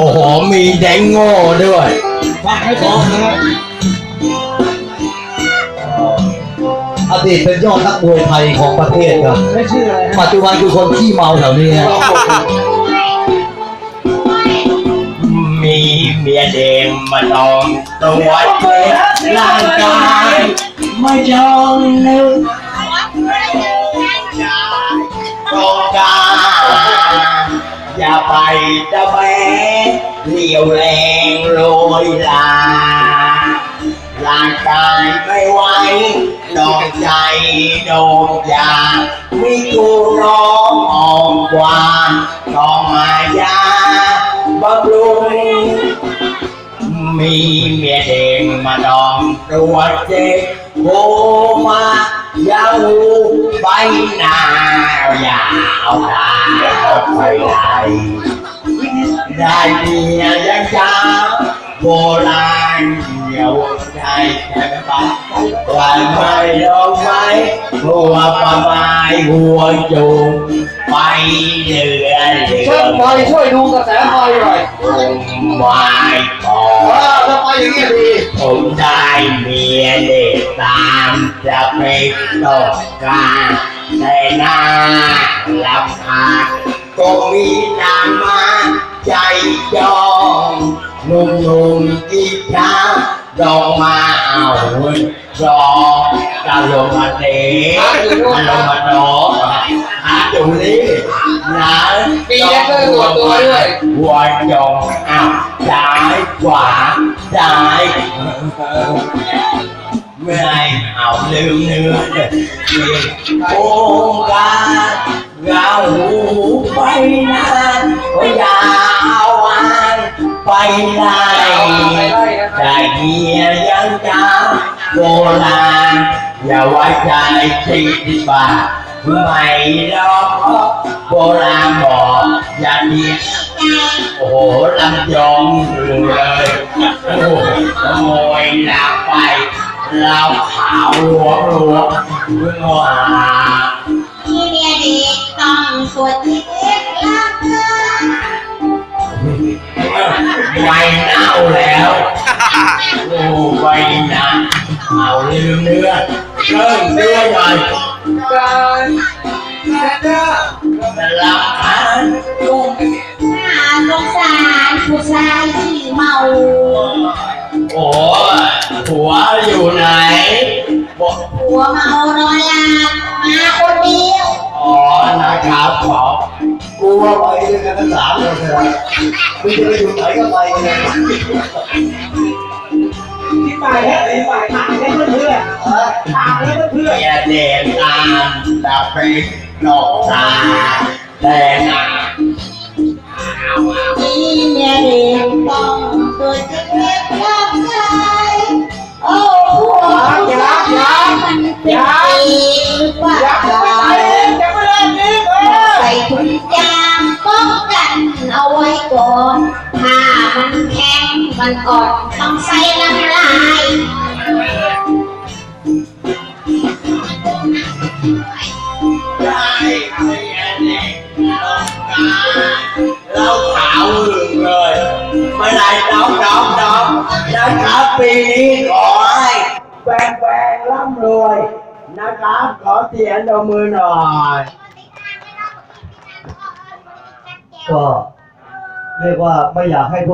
โอ้โห มีแดงโง่ด้วยฟังให้พร้อมนะครับอดีตเป็นยอดนักมวยไทยของประเทศครับ ไม่ชื่ออะไรนะปัจจุบันคือคนขี้เมาแถวนี้ฮะมีเมียเดงมาตองตัวเจ็บร่างกาย ไม่ยอมนึกต้ ตะแบงเหลียวแรงโรยลาร่างกายไม่ไหวดอกใจโดนยามีกูน้องออนกว่าต้องมายาบำรุงมีเมียเองมาดองตัวเจ็บโผมายาวใบหน้ายาวได้ไปไหน ได้เมียยังจ้าโบราณเดียวได้แค่ปะวันไม่ลงไม้หัวประไม้หัวจูงไปเดือนเดือช่างนไฟช่วยดูกระแสไฟหน่อยผมไม้ก่อเออนถ้าไฟอย่างนี้ดีผมได้เมียเด็กตามจะไปตกกลางแต่หน้าลำพา ก็มีนางมาใจจองหนุ่มๆอีกช้าลองมาเอารองตะลงมาเตะตะลงมาโนหาดูนี่นะมีแดนเซอร์ตัวตัวด้วยหัวจงอ้าวซ้ายขวาซ้ายเมื่อไรเอาลืมเนื้อเด็กโอ้กา เราหูไปนานก็ยาเอาวันไปไล่ได้เฮียยังจ้าโบราณอย่าไว้ใจสิบบาไม่รอกโบราณบอกอย่าเดียโอ้โหลำยองอยู่เลยโอ้โหขโมยลาไปเราขาวหลวงหลวงว้าที่เมียเด็กต้องตรวจเช็คร่างกายไม่เน่าแล้วโอ้ไม่นะเอาลืมเนื้อเริ่มด้วยหน่อยการแดนเซอร์ลำพันลุงน่าสงสารผู้ชายที่เมาโอ้หัวอยู่ไหนบอกหัวเมานอนหลับมาคนเดียว อ๋อนะครับขอกูว่าไปด้วยกันทั้งสามเลยมึงจะไปอยู่ไหนก็ไปเลยที่ไปแค่ไหนไปถามให้เพื่อนๆถามให้เพื่อนเมียเด็กตามตะเป็นอกตาแต่หน้าที่เมียเด็กต้องตรวจเช็คร่างกายโอ้พวกผู้ชายมันเป็นเองหรือเปล่าอยา มันอ่อนต้องใส่น้ำลายได้เมียเด็กต้องการเราขาวหึงเลยไม่ได้น้องน้องน้องนะครับปีนี้ขอให้แฟนแฟนๆร่ำรวยนะครับขอเสียงดอกมือหน่อยก็เรียกว่าไม่อยากให้พวก